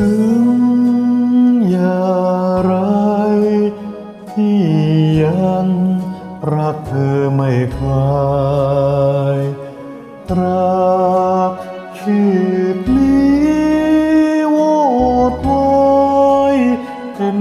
ถึงอย่างไรที่ยังรักเธอไม่คลายรักชีพนี้โวดวายเป็น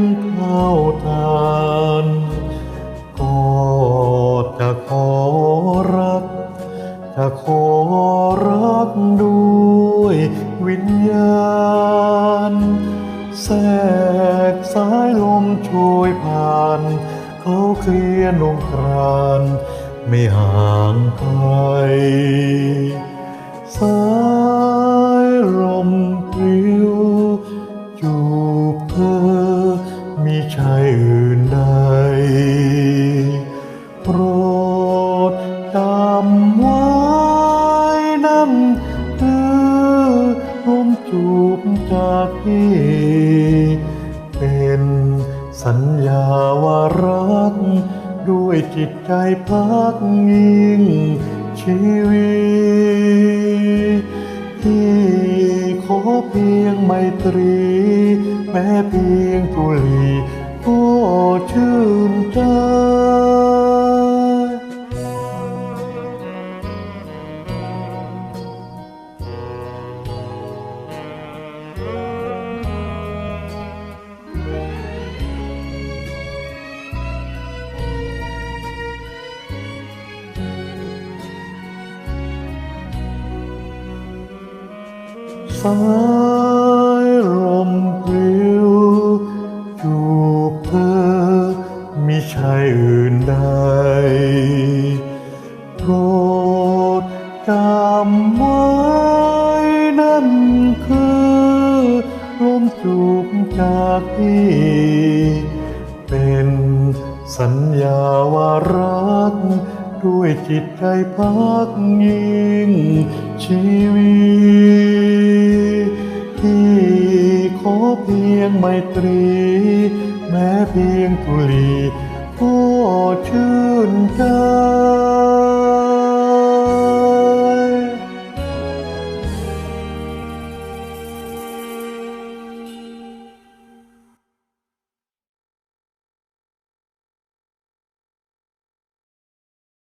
ยผ่าน เขาเคลียร์นมครานไม่ห่างไกลสายลมปลิวจูบเธอมีชายอื่นใดโปรดจำไว้นั่นคือลมจูบจากพี่ สัญญาว่ารัก ด้วยจิตใจพักยิ่งชีวิตที่ขอเพียงไมตรี แม้เพียงทุลีก็ชื่นใจ สายลมปลิวจูบเธอมิใช่อื่นใดโปรดจำไว้นั่นคือลมจูบจากพี่เป็นสัญญาว่ารัก ด้วยจิตใจพักยิ่งชีวิต เพียงไมตรี แม้เพียงทุลีก็ชื่นใจ